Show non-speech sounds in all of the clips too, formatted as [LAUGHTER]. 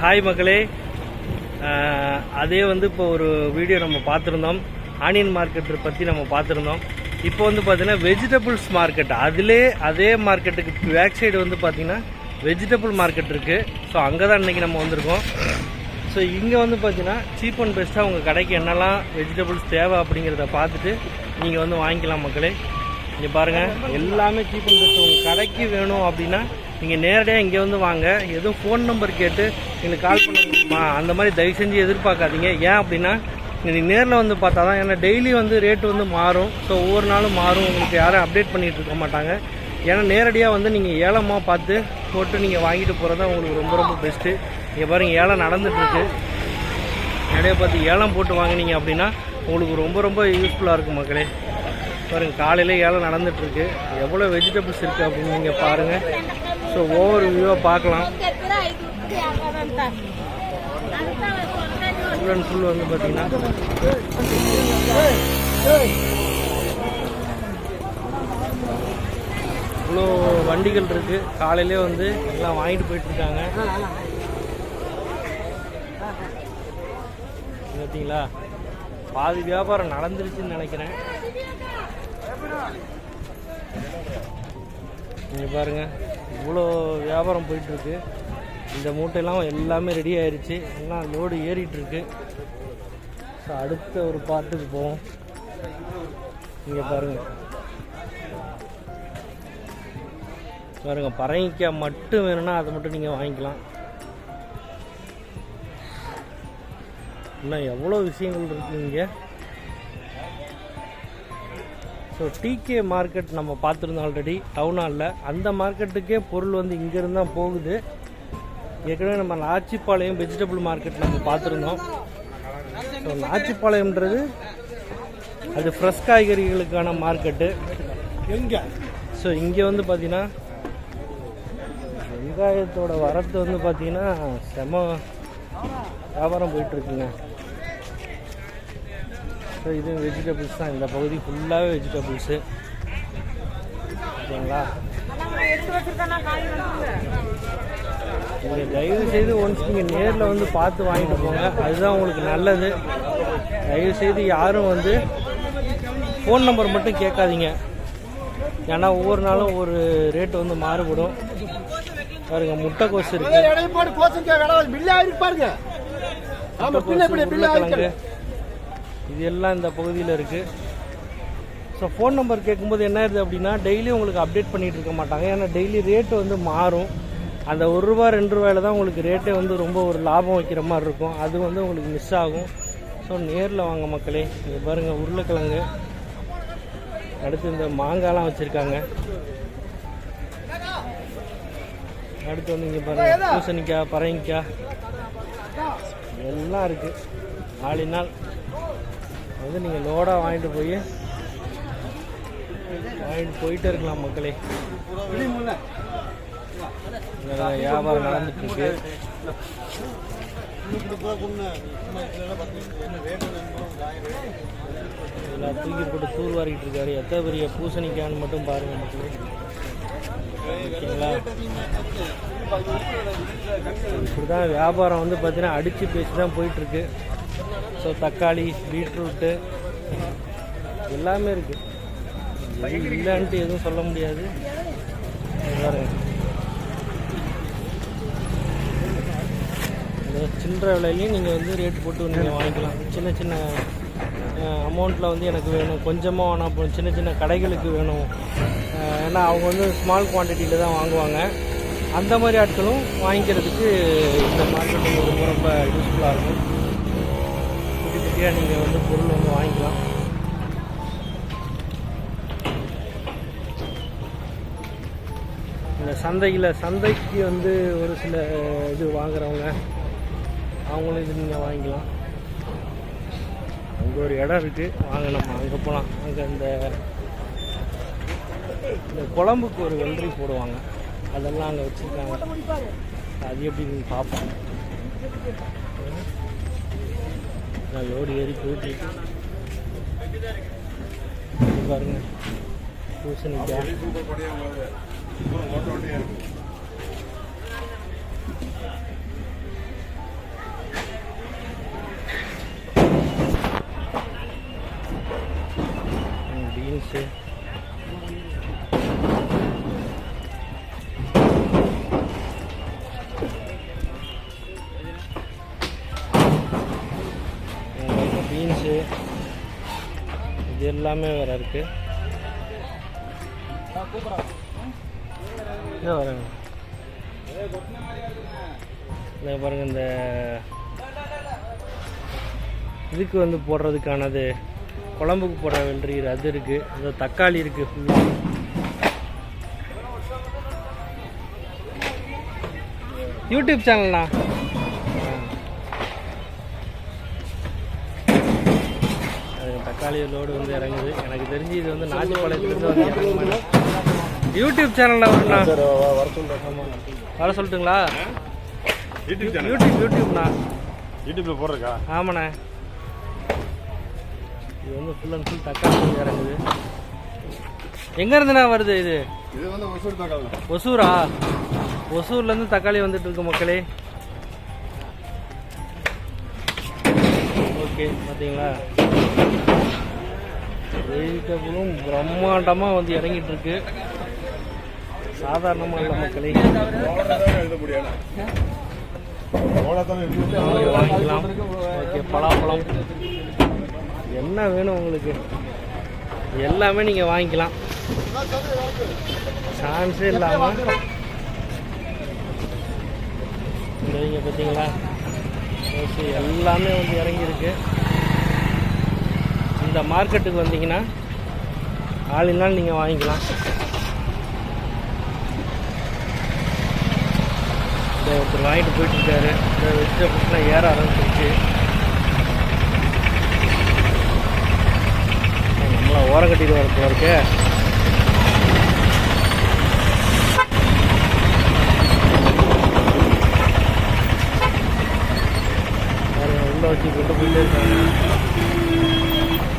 Hi மக்களே அதே வந்து இப்போ ஒரு வீடியோ நம்ம பார்த்துருந்தோம். ஆனியன் மார்க்கெட் பற்றி நம்ம பார்த்துருந்தோம். இப்போ வந்து பார்த்தீங்கன்னா வெஜிடபிள்ஸ் மார்க்கெட் அதிலே அதே மார்க்கெட்டுக்கு பேக் சைடு வந்து பார்த்தீங்கன்னா வெஜிடபிள் மார்க்கெட் இருக்குது ஸோ அங்கே தான் இன்றைக்கி நம்ம வந்திருக்கோம். ஸோ இங்கே வந்து பார்த்தீங்கன்னா சீப் அண்ட் பெஸ்ட்டாக உங்கள் கடைக்கு என்னெல்லாம் வெஜிடபிள்ஸ் தேவை அப்படிங்கிறத பார்த்துட்டு நீங்கள் வந்து வாங்கிக்கலாம் மக்களே. இங்கே பாருங்கள் எல்லாமே சீப் அண்ட் பெஸ்ட் உங்கள் கடைக்கு வேணும் அப்படின்னா நீங்கள் நேரடியாக இங்கே வந்து வாங்க. எதுவும் ஃபோன் நம்பர் கேட்டு எங்களுக்கு கால் பண்ண முடியுமா? அந்த மாதிரி தயவு செஞ்சு எதிர்பார்க்காதீங்க. ஏன் அப்படின்னா நீங்கள் நேரில் வந்து பார்த்தா தான் ஏன்னா டெய்லி வந்து ரேட்டு வந்து மாறும். ஸோ ஒவ்வொரு நாளும் மாறும். உங்களுக்கு யாரும் அப்டேட் பண்ணிகிட்டு இருக்க மாட்டாங்க. ஏன்னா நேரடியாக வந்து நீங்கள் ஏலமாக பார்த்து போட்டு நீங்கள் வாங்கிட்டு போகிறது தான் உங்களுக்கு ரொம்ப ரொம்ப பெஸ்ட்டு இங்கே பாருங்கள் ஏலம் நடந்துகிட்ருக்கு நிறைய பார்த்து ஏலம் போட்டு வாங்கினீங்க அப்படின்னா உங்களுக்கு ரொம்ப ரொம்ப யூஸ்ஃபுல்லாக இருக்கும் மக்களே. பாருங்கள் காலையில் ஏலம் நடந்துகிட்ருக்கு எவ்வளோ வெஜிடபிள்ஸ் இருக்குது அப்படின்னு நீங்கள் பாருங்கள் ஸோ ஓவர் வியூவாக பார்க்கலாம். ஃபுல் அண்ட் ஃபுல் வந்து பார்த்தீங்கன்னா. இவ்வளோ வண்டிகள் இருக்குது காலையிலே வந்து எல்லாம் வாங்கிட்டு போயிட்டுருக்காங்க பார்த்தீங்களா? பாதி வியாபாரம் நடந்துருச்சுன்னு நினைக்கிறேன். நீங்கள் பாருங்க இவ்வளோ வியாபாரம் போயிட்டுருக்கு. இந்த மூட்டையெல்லாம் எல்லாமே ரெடி ஆயிடுச்சு எல்லாம் லோடு ஏறிட்டுருக்கு. ஸோ அடுத்த ஒரு பாட்டுக்கு போவோம். இங்கே பாருங்கள் பாருங்கள் பரங்கிக்காய் மட்டும் வேணும்னா அதை மட்டும் நீங்கள் வாங்கிக்கலாம். இன்னும் எவ்வளோ விஷயங்கள் இருக்குது இங்கே? ஸோ டிகே மார்க்கெட் நம்ம பார்த்துருந்தோம் ஆல்ரெடி டவுன் ஹாலில் அந்த மார்க்கெட்டுக்கே பொருள் வந்து இங்கேருந்து தான் போகுது. ஏற்கனவே நம்ம நாச்சிப்பாளையம் வெஜிடபிள் மார்க்கெட் நம்ம பார்த்துருந்தோம். ஸோ நாச்சிப்பாளையம்ன்றது அது ஃப்ரெஷ் காய்கறிகளுக்கான மார்க்கெட்டு எங்க? ஸோ இங்கே வந்து பார்த்தீங்கன்னா வெங்காயத்தோட வரத்து வந்து பார்த்தீங்கன்னா செம வியாபாரம் போயிட்டுருக்குங்க ஸோ இது வெஜிடபிள்ஸ் தான். இந்த பகுதி ஃபுல்லாகவே வெஜிடபிள்ஸு ஓகேங்களா? நீங்கள் தயவு செய்து ஒன்ஸ் நீங்கள் நேரில் வந்து பார்த்து வாங்கிட்டு போங்க. அதுதான் உங்களுக்கு நல்லது. தயவு செய்து யாரும் வந்து ஃபோன் நம்பர் மட்டும் கேட்காதீங்க. ஏன்னா ஒவ்வொரு நாளும் ஒரு ரேட் வந்து மாறுபடும். பாருங்க முட்டைக்கோஸ் இருக்கு. இடையில போட்டு கோசங்க வேலை பில்லா இருக்கு பாருங்க இது எல்லாம் இந்த பகுதியில் இருக்குது ஸோ ஃபோன் நம்பர் கேட்கும்போது என்ன ஆயிருது அப்படின்னா டெய்லி உங்களுக்கு அப்டேட் பண்ணிகிட்டு இருக்க மாட்டாங்க. ஏன்னா டெய்லி ரேட்டு வந்து மாறும். அந்த ஒரு ரூபா ரெண்டு ரூபாயில தான் உங்களுக்கு ரேட்டே வந்து ரொம்ப ஒரு லாபம் வைக்கிற மாதிரி இருக்கும். அது வந்து உங்களுக்கு மிஸ் ஆகும். ஸோ நேரில் வாங்க மக்களே. இங்கே பாருங்கள் உருளைக்கிழங்கு. அடுத்து இந்த மாங்காய்லாம் வச்சுருக்காங்க. அடுத்து வந்து இங்கே பாருங்கள் பூசணிக்காய் பரங்கிக்காய். எல்லாம் இருக்குது நாளினால் வந்து நீங்கள் லோடாக வாங்கிட்டு போய் வாங்கிட்டு போயிட்டே இருக்கலாம் மக்களே. வியாபாரம் நடந்துட்டு இருக்கு. எல்லாம் தூக்கி போட்டு தூர் வாரிக்கிட்டு இருக்காரு. எத்தனை பெரிய பூசணிக்கான்னு மட்டும் பாருங்க மக்களே. ஓகேங்களா? இப்படிதான் வியாபாரம் வந்து பார்த்தீங்கன்னா அடித்து பேசி தான் போயிட்டுருக்கு ஸோ தக்காளி பீட்ரூட்டு எல்லாமே இருக்குது எது இல்லைன்ட்டு எதுவும் சொல்ல முடியாது. இந்த சில்லற விலையிலையும் நீங்கள் வந்து ரேட் போட்டு நீங்கள் வாங்கிக்கலாம். சின்ன சின்ன அமௌண்ட்டில் வந்து எனக்கு வேணும். கொஞ்சமாக வேணாம் அப்புறம் சின்ன சின்ன கடைகளுக்கு வேணும். ஏன்னா அவங்க வந்து ஸ்மால் குவான்டிட்டியில் தான் வாங்குவாங்க. அந்த மாதிரி ஆட்களும் வாங்கிக்கிறதுக்கு இந்த மார்க்கெட் ரொம்ப ரொம்ப யூஸ்ஃபுல்லாக இருக்கும். ஈஸியாக நீங்கள் வந்து பொருள் வந்து வாங்கிக்கலாம். இந்த சந்தையில் சந்தைக்கு வந்து ஒரு சில இது வாங்குறவங்க அவங்களும் இது நீங்கள் வாங்கிக்கலாம். அங்கே ஒரு இடம் இருக்குது வாங்க நம்ம அங்கே போகலாம் அங்கே இந்த இந்த குழம்புக்கு ஒரு வெள்ளரி போடுவாங்க. அதெல்லாம் அங்கே வச்சுருக்காங்க. அது எப்படின்னு பார்ப்போம். अपना लोड ये रिक्रूट कुछ नहीं இது எல்லாமே வேறு இருக்குது வரேங்க இந்த பாருங்க இந்த இதுக்கு வந்து போடுறதுக்கானது குழம்புக்கு போடுற வெள்ளரி அது இருக்குது இந்த தக்காளி இருக்குது ஃபுல்லாக யூடியூப் சேனல்ண்ணா தக்காளி லோடு வந்து இறங்குது. எனக்கு தெரிஞ்சு இது வந்து நாட்டுப்பாளையத்துலேருந்து வந்து இறங்குமா யூடியூப் சேனலில் வருண்ணா சார் வர சொல்லட்டுங்களா? யூடியூப் யூடியூப் யூடியூப்ண்ணா யூடியூப்ல போடுறக்கா ஆமாண்ணே. இது வந்து ஃபுல் அண்ட் ஃபுல் தக்காளி வந்து இறங்குது. எங்கேருந்துண்ணா வருது இது? இது வந்து ஒசூர் தகவல் ஒசூரா? ஒசூர்லேருந்து தக்காளி வந்துட்டு இருக்கு மக்களே. ஓகே பார்த்தீங்களா வெஜிடபிளும் பிரம்மாண்டமாக வந்து இறங்கிட்டு இருக்கு சாதாரணமாக இல்லை மக்களே வாங்கிக்கலாம். ஓகே பலாப்பழம். என்ன வேணும் உங்களுக்கு? எல்லாமே நீங்கள் வாங்கிக்கலாம். சான்ஸே இல்லாமல் இந்த இங்கே பார்த்தீங்களா எல்லாமே வந்து இறங்கியிருக்கு. இந்த மார்க்கெட்டுக்கு வந்தீங்கன்னா நாலு நீங்கள் வாங்கிக்கலாம். இந்த ஒருத்தர் வாங்கிட்டு போயிட்டு இருக்காரு இந்த வெஜிடபிள்ஸ்லாம் ஏற ஆரம்பிச்சிருச்சு. நம்மள ஓரம் கட்டிட்டு வர போல இருக்கு. உள்ள வச்சு கொண்டு போயிட்டே இருக்காங்க.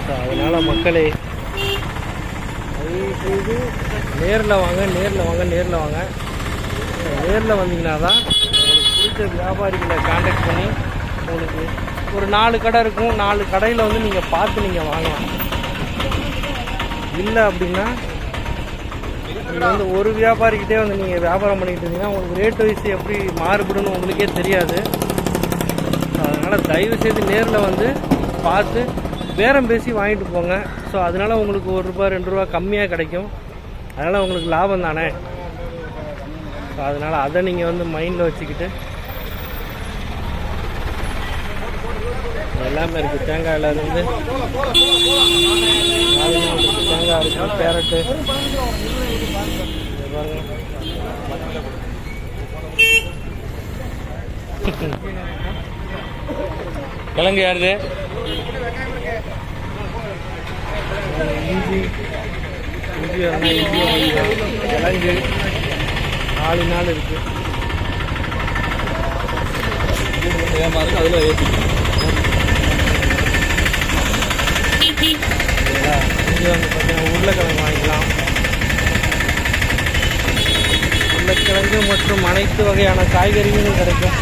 So, அதனால மக்களே தயவு செய்து நேரில் வாங்க நேரில் வாங்க நேரில் வாங்க. நேரில் வந்தீங்கன்னா தான் உங்களுக்கு பிடிச்ச வியாபாரிகளை காண்டாக்ட் பண்ணி உங்களுக்கு ஒரு நாலு கடை இருக்கும். நாலு கடையில் வந்து நீங்கள் பார்த்து நீங்கள் வாங்கலாம். இல்லை அப்படின்னா நீங்கள் வந்து ஒரு வியாபாரிக்கிட்டே வந்து நீங்கள் வியாபாரம் பண்ணிக்கிட்டு இருந்தீங்கன்னா உங்களுக்கு ரேட் வைஸ் எப்படி மாறுபடுன்னு உங்களுக்கே தெரியாது. அதனால் தயவு செய்து நேரில் வந்து பார்த்து பேரம் பேசி வாங்கிட்டு போங்க. ஸோ அதனால உங்களுக்கு ஒரு ரூபா ரெண்டு ரூபா கம்மியாக கிடைக்கும். அதனால் உங்களுக்கு லாபம் தானே? ஸோ அதனால் அதை நீங்கள் வந்து மைண்டில் வச்சுக்கிட்டு எல்லாமே இருக்குது தேங்காயில் இருந்து தேங்காய் இருக்குது கேரட்டு. பாருங்க. [LAUGHS] கிழங்கு யாருது? இஞ்சி இஞ்சி வேணா இஞ்சி வாங்கிக்கலாம் கிழங்கு நாலு நாள் இருக்கு அதில் ஏற்றி இங்கே வந்து பார்த்தீங்கன்னா உருளைக்கிழங்கு வாங்கிக்கலாம் உருளைக்கிழங்கு மற்றும் அனைத்து வகையான காய்கறிகளும் கிடைக்கும்.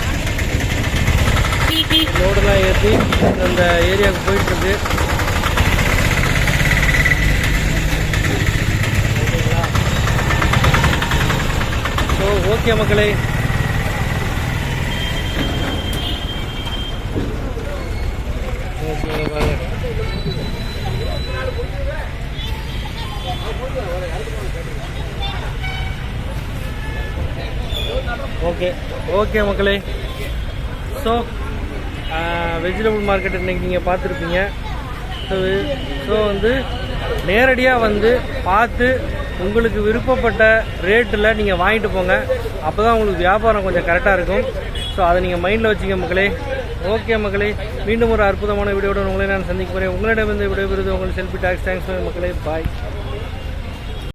லோடெல்லாம் அந்த ஏரியாவுக்கு போயிட்டுருக்கு ஸோ ஓகே மக்களே. ஓகே. ஓகே ஓகே மக்களே. ஸோ வெஜிடபிள் மார்க்கெட் இன்றைக்கி நீங்கள் பார்த்துருப்பீங்க. ஸோ ஸோ வந்து நேரடியாக வந்து பார்த்து உங்களுக்கு விருப்பப்பட்ட ரேட்டில் நீங்கள் வாங்கிட்டு போங்க. அப்போ தான் உங்களுக்கு வியாபாரம் கொஞ்சம் கரெக்டாக இருக்கும். ஸோ அதை நீங்கள் மைண்டில் வச்சுங்க மக்களே. ஓகே மக்களே மீண்டும் ஒரு அற்புதமான வீடியோட உங்களை நான் சந்திக்க போகிறேன் உங்களிடம் இந்த எப்படியோ விருது உங்களுக்கு செல்ஃபி டாக்ஸ் தேங்க்ஸ் மக்களே. பாய்